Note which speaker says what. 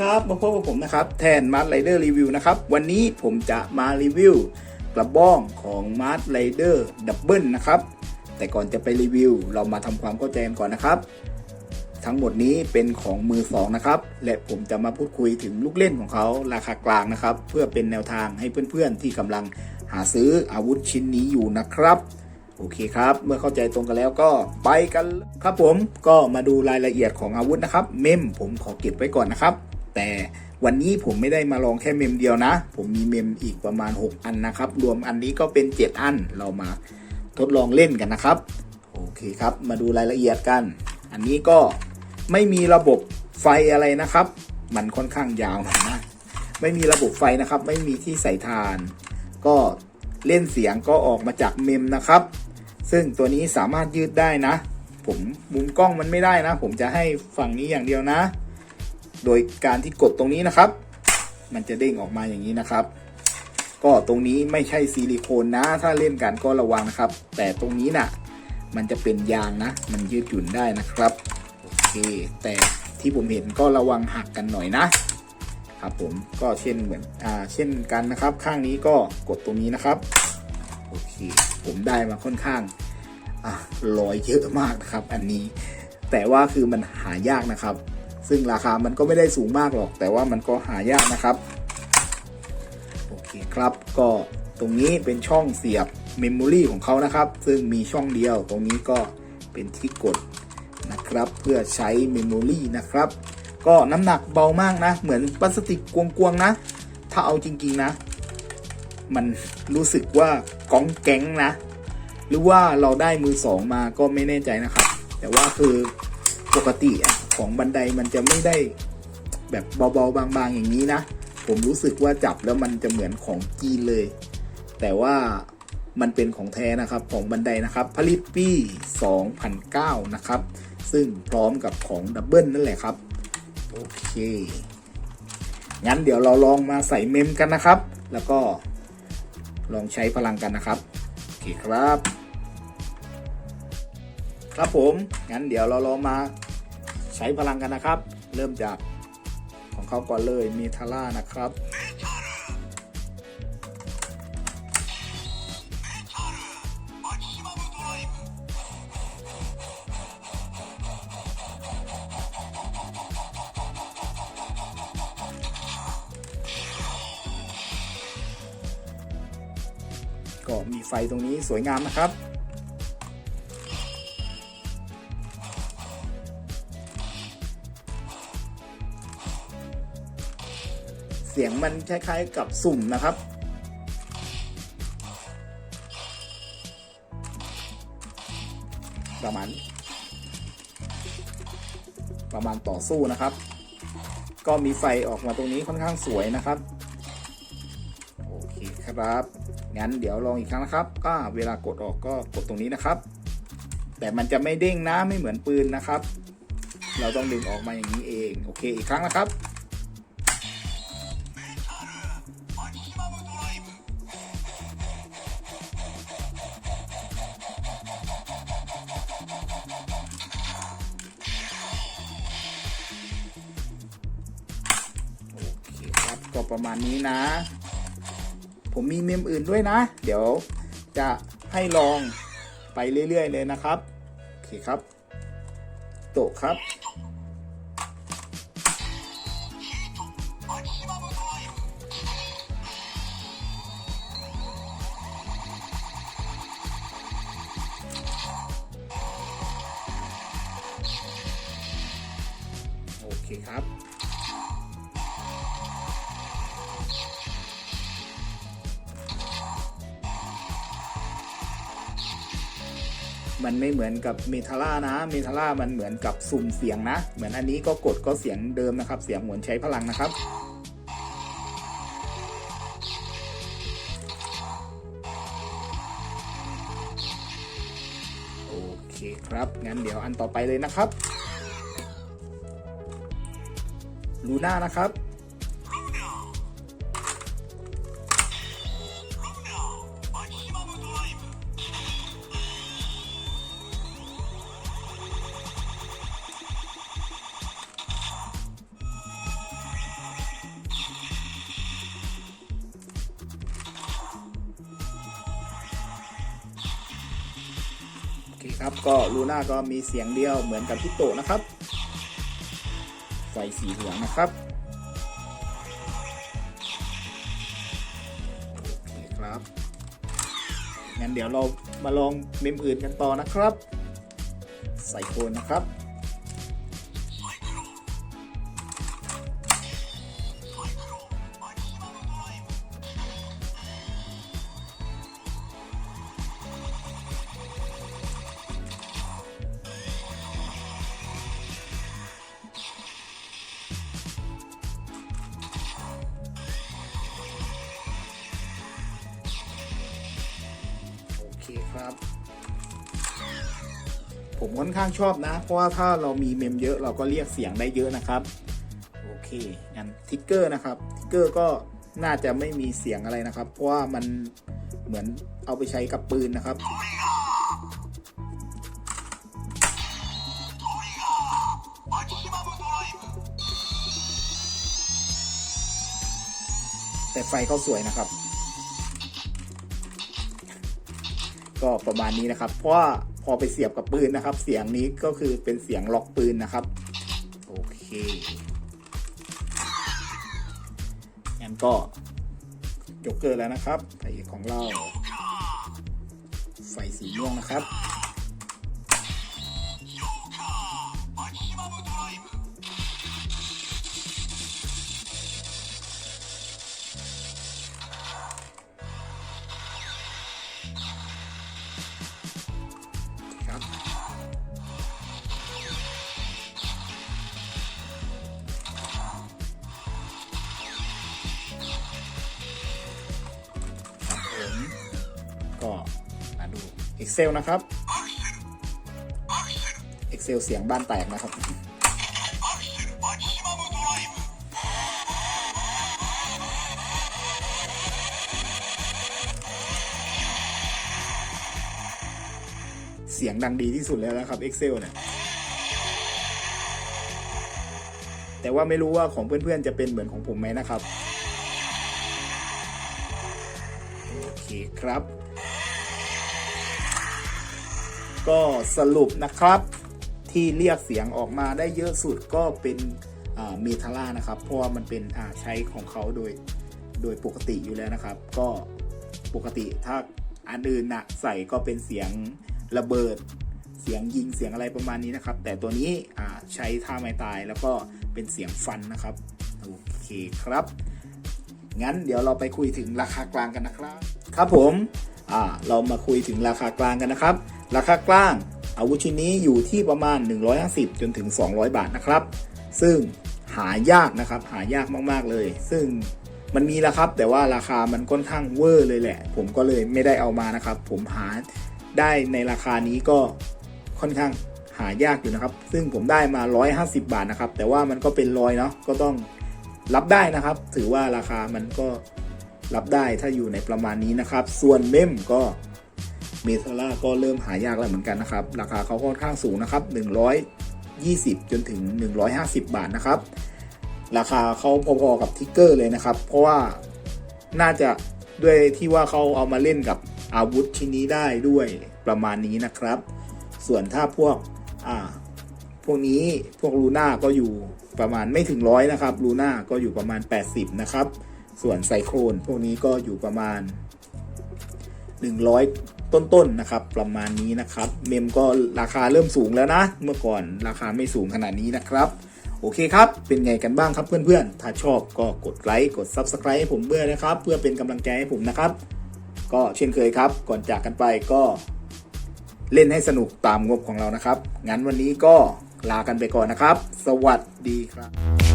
Speaker 1: ครับมาพบกับผมนะครับ แทนมาร์ r ไรเดอร์รีวิวนะครับ วันนี้ผมจะมารีวิวกระบ้องของมาร์ r ไรเดอร์ดับเบิลนะครับ แต่ก่อนจะไปรีวิว เรามาทำความเข้าใจกันก่อนนะครับ ทั้งหมดนี้เป็นของมือสองนะครับ และผมจะมาพูดคุยถึงลูกเล่นของเขาราคากลางนะครับ เพื่อเป็นแนวทางให้เพื่อนๆที่กำลังหาซื้ออาวุธชิ้นนี้อยู่นะครับโอเคครับ เมื่อเข้าใจตรงกันแล้วก็ไปกันครับผมก็มาดูรายละเอียดของอาวุธนะครับ เมมผมขอเก็บไว้ก่อนนะครับ แต่วันนี้ผมไม่ได้มาลองแค่เมมเดียวนะ ผมมีเมมอีกประมาณ 6 อันนะครับ รวมอันนี้ก็เป็น 7 อัน เรามาทดลองเล่นกันนะครับ โอเคครับ มาดูรายละเอียดกัน อันนี้ก็ไม่มีระบบไฟอะไรนะครับ มันค่อนข้างยาวหน่อยนะ ไม่มีระบบไฟนะครับ ไม่มีที่ใส่ทาน ก็เล่นเสียงก็ออกมาจากเมมนะครับ ซึ่งตัวนี้สามารถยืดได้นะ ผมมุมกล้องมันไม่ได้นะ ผมจะให้ฝั่งนี้อย่างเดียวนะ โดยการที่กดตรงนี้นะครับ มันจะเด้งออกมาอย่างนี้นะครับ ก็ตรงนี้ไม่ใช่ซิลิโคนนะ ถ้าเล่นกันก็ระวังนะครับ แต่ตรงนี้น่ะ มันจะเป็นยางนะ มันยืดหยุ่นได้นะครับโอเคแต่ที่ผมเห็นก็ระวังหักกันหน่อยนะครับผมก็เช่นเหมือนอ่าเช่นกันนะครับ ข้างนี้ก็กดตรงนี้นะครับโอเคผมได้มาค่อนข้างอะลอยเยอะมากนะครับ อันนี้แต่ว่าคือมันหายากนะครับ ซึ่งราคามันก็ไม่ได้สูงมากหรอก แต่ว่ามันก็หายากนะครับ โอเคครับ ก็ตรงนี้เป็นช่องเสียบเมมโมรีของเขานะครับ ซึ่งมีช่องเดียว ตรงนี้ก็เป็นที่กดนะครับ เพื่อใช้เมมโมรีนะครับ ก็น้ำหนักเบามากนะ เหมือนพลาสติกกวงๆนะ ถ้าเอาจริงๆนะ มันรู้สึกว่ากองแก๊งนะ หรือว่าเราได้มือสองมาก็ไม่แน่ใจนะครับ แต่ว่าคือปกติอะ ของบันไดมันจะไม่ได้แบบเบาๆบางๆอย่างนี้นะ ผมรู้สึกว่าจับแล้วมันจะเหมือนของจีนเลย แต่ว่ามันเป็นของแท้นะครับของบันไดนะครับ ผลิตปี 2009 นะครับ ซึ่งพร้อมกับของดับเบิลนั่นแหละครับ โอเค งั้นเดี๋ยวเราลองมาใส่เมมกันนะครับ แล้วก็ลองใช้พลังกันนะครับ โอเคครับ ครับผม งั้นเดี๋ยวเราลองมา ช้พลังกันนะครับ เริ่มจากของเขาก่อนเลยเมทาร่านะครับก็มีไฟตรงนี้สวยงามนะครับ เสียงมันคล้ายๆกับสุ่มนะครับ ประมาณ ประมาณต่อสู้นะครับ ก็มีไฟออกมาตรงนี้ค่อนข้างสวยนะครับ โอเคครับ งั้นเดี๋ยวลองอีกครั้งนะครับ ก็เวลากดออกก็กดตรงนี้นะครับ แต่มันจะไม่เด้งนะไม่เหมือนปืนนะครับ เราต้องดึงออกมาอย่างนี้เอง โอเคอีกครั้งนะครับ ก็ประมาณนี้นะ ผมมีเมมอื่นด้วยนะ เดี๋ยวจะให้ลองไปเรื่อย ๆ เลยนะครับ โอเคครับ โตะครับโอเคครับ มันไม่เหมือนกับเมทัล่านะ เมทัล่ามันเหมือนกับสุ่มเสียงนะ เหมือนอันนี้ก็กดก็เสียงเดิมนะครับ เสียงเหมือนใช้พลังนะครับโอเคครับงั้นเดี๋ยวอันต่อไปเลยนะครับลูน่านะครับ ครับ ก็ลูน่าก็มีเสียงเดียวเหมือนกับพิโตะนะครับ ไฟสีเหลืองนะครับนี่ครับงั้นเดี๋ยวเรามาลองเมมอื่นกันต่อนะครับ ใส่โคนนะครับ ครับ ผมค่อนข้างชอบนะ เพราะว่าถ้าเรามีเมมเยอะเราก็เรียกเสียงได้เยอะนะครับโอเคงั้นทิกเกอร์นะครับทิกเกอร์ก็น่าจะไม่มีเสียงอะไรนะครับ เพราะว่ามันเหมือนเอาไปใช้กับปืนนะครับแต่ไฟเขาสวยนะครับ ก็ประมาณนี้นะครับ เพราะว่าพอไปเสียบกับปืนนะครับ เสียงนี้ก็คือเป็นเสียงล็อกปืนนะครับ โอเคงั้นก็ยกเกอร์แล้วนะครับไฟเอของเรา ไฟสีม่วงนะครับ ครับครับผมก็มาดู Excel นะครับ Excel เสียงบ้านแตกนะครับ สียงดังดีที่สุดแล้วนะครับ Excel เนี่ยแต่ว่าไม่รู้ว่าของเพื่อนๆจะเป็นเหมือนของผมไหมนะครับโอเคครับ ก็สรุปนะครับที่เรียกเสียงออกมาได้เยอะสุดก็เป็นเมทาร่านะครับ เพราะว่ามันเป็นใช้ของเขาโดยโดยปกติอยู่แล้วนะครับ ก็ปกติถ้าอันอื่นนะใส่ก็เป็นเสียง ระเบิด เสียงยิงเสียงอะไรประมาณนี้นะครับ แต่ตัวนี้ใช้ท่าไม้ตายแล้วก็เป็นเสียงฟันนะครับ โอเคครับ งั้นเดี๋ยวเราไปคุยถึงราคากลางกันนะครับ ครับผมเรามาคุยถึงราคากลางกันนะครับ ราคากลางอาวุธชิ้นนี้อยู่ที่ประมาณ 150 จนถึง 200 บาทนะครับ ซึ่งหายากนะครับหายากมากๆเลย ซึ่งมันมีแล้วครับ แต่ว่าราคามันค่อนข้างเวอร์เลยแหละ ผมก็เลยไม่ได้เอามานะครับ ผมหา ได้ในราคานี้ก็ค่อนข้างหายากอยู่นะครับ ซึ่งผมได้มา 150 บาทนะครับ แต่ว่ามันก็เป็นรอยเนาะก็ต้องรับได้นะครับ ถือว่าราคามันก็รับได้ถ้าอยู่ในประมาณนี้นะครับ ส่วนเมมก็เมทัล่าก็เริ่มหายากแล้วเหมือนกันนะครับ ราคาเขาค่อนข้างสูงนะครับ 120 จนถึง 150 บาทนะครับ ราคาเขาพอๆกับทิกเกอร์เลยนะครับ เพราะว่าน่าจะด้วยที่ว่าเขาเอามาเล่นกับ อาวุธชิ้นนี้ได้ด้วยประมาณนี้นะครับ ส่วนถ้าพวกอ่าพวกนี้พวกลูน่าก็อยู่ประมาณไม่ถึงร้อยนะครับลูน่าก็อยู่ประมาณ 80 นะครับ ส่วนไซโครนพวกนี้ก็อยู่ประมาณ 100 ต้นๆนนะครับ ประมาณนี้นะครับ เมมก็ราคาเริ่มสูงแล้วนะ เมื่อก่อนราคาไม่สูงขนาดนี้นะครับ โอเคครับ เป็นไงกันบ้างครับเพื่อนๆ ถ้าชอบก็กดไลค์กด Subscribe ให้ผมเพื่อนะครับ เพื่อเป็นกำลังใจให้ผมนะครับ ก็เช่นเคยครับ ก่อนจากกันไปก็เล่นให้สนุกตามงบของเรานะครับ งั้นวันนี้ก็ลากันไปก่อนนะครับ สวัสดีครับ